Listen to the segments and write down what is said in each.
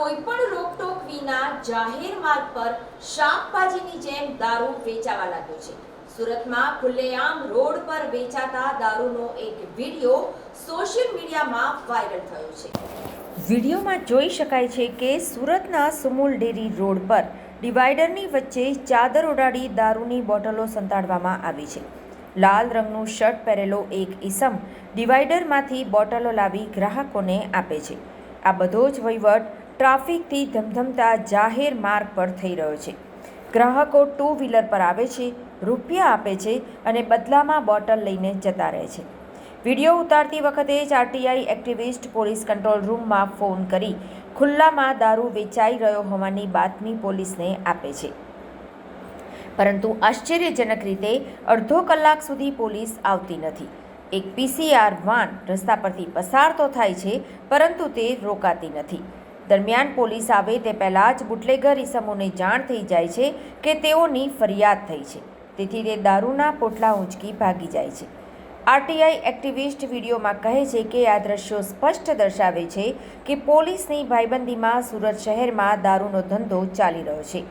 કોઈપણ રોકટોક વિના જાહેર માર્ગ પર શાકભાજીની જેમ દારૂ વેચાવા લાગ્યો છે. સુરતમાં ખુલ્લેઆમ રોડ પર વેચાતા દારૂનો એક વીડિયો સોશિયલ મીડિયામાં વાયરલ થયો છે. વિડીયોમાં જોઈ શકાય છે કે સુરતના સુમુલ ડેરી રોડ પર ડિવાઈડરની વચ્ચે ચાદર ઓઢાડી દારૂની બોટલો સંતાડવામાં આવી છે. લાલ રંગનું શર્ટ પહેરેલો એક ઈસમ ડિવાઈડરમાંથી બોટલો લાવી ગ્રાહકોને આપે છે. આ બધો જ વહીવટ ટ્રાફિકથી ધમધમતા જાહેર માર્ગ પર થઈ રહ્યો છે. ગ્રાહકો ટુ વ્હીલર પર આવે છે, રૂપિયા આપે છે અને બદલામાં બોટલ લઈને જતા રહે છે. વીડિયો ઉતારતી વખતે જ આરટીઆઈ એક્ટિવિસ્ટ પોલીસ કંટ્રોલ રૂમમાં ફોન કરી ખુલ્લામાં દારૂ વેચાઈ રહ્યો હોવાની બાતમી પોલીસને આપે છે. પરંતુ આશ્ચર્યજનક રીતે અડધો કલાક સુધી પોલીસ આવતી નથી. એક પીસીઆર વાન રસ્તા પરથી પસાર તો થાય છે, પરંતુ તે રોકાતી નથી. દરમિયાન પોલીસ આવે તે પહેલાં જ બુટલેગર ઇસમોને જાણ થઈ જાય છે કે તેઓની ફરિયાદ થઈ છે. તેથી તે દારૂના પોટલા ઊંચકી ભાગી જાય છે. આરટીઆઈ એક્ટિવિસ્ટ વિડીયોમાં કહે છે કે આ દ્રશ્યો સ્પષ્ટ દર્શાવે છે કે પોલીસની ભાઈબંધીમાં સુરત શહેરમાં દારૂનો ધંધો ચાલી રહ્યો છે.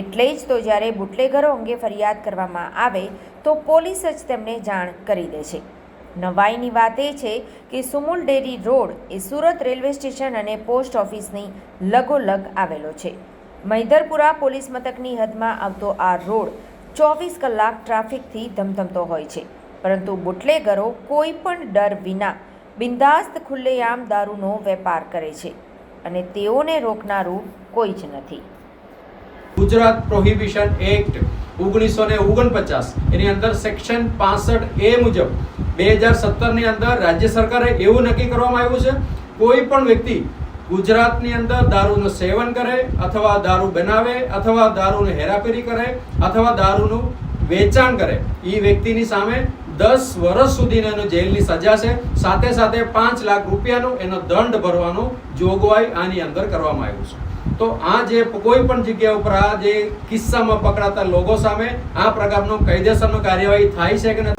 એટલે જ તો જ્યારે બુટલેગરો અંગે ફરિયાદ કરવામાં આવે તો પોલીસ જ તેમને જાણ કરી દે છે. નવાઈની વાત એ છે કે સુમુલ ડેરી રોડ એ સુરત રેલવે સ્ટેશન અને પોસ્ટ ઓફિસની લગોલગ આવેલો છે. મૈદરપુરા પોલીસ મથકની હદમાં આવતો આ રોડ ચોવીસ કલાક ટ્રાફિકથી ધમધમતો હોય છે. પરંતુ બુટલેગરો કોઈ પણ ડર વિના બિંદાસ્ત ખુલ્લેઆમ દારૂનો વેપાર કરે છે અને તેઓને રોકનારું કોઈ જ નથી. ગુજરાત પ્રોહિબિશન એક્ટ ઓગણીસો ને ઓગણપચાસ. એની અંદર સેક્શન પાસઠ એ મુજબ બે હજાર સત્તરની અંદર રાજ્ય સરકારે એવું નક્કી કરવામાં આવ્યું છે, કોઈ પણ વ્યક્તિ ગુજરાતની અંદર દારૂનું સેવન કરે અથવા દારૂ બનાવે અથવા દારૂની હેરાફેરી કરે અથવા દારૂનું વેચાણ કરે એ વ્યક્તિની સામે દસ વર્ષ સુધીની એનો જેલની સજા છે. સાથે સાથે પાંચ લાખ રૂપિયાનો એનો દંડ ભરવાનું જોગવાઈ આની અંદર કરવામાં આવ્યું છે. તો આ જે કોઈ પણ જગ્યા ઉપર આ જે કિસ્સામાં પકડાતા લોકો સામે આ પ્રકારનો કાયદેસરનો કાર્યવાહી થાય છે કે નથી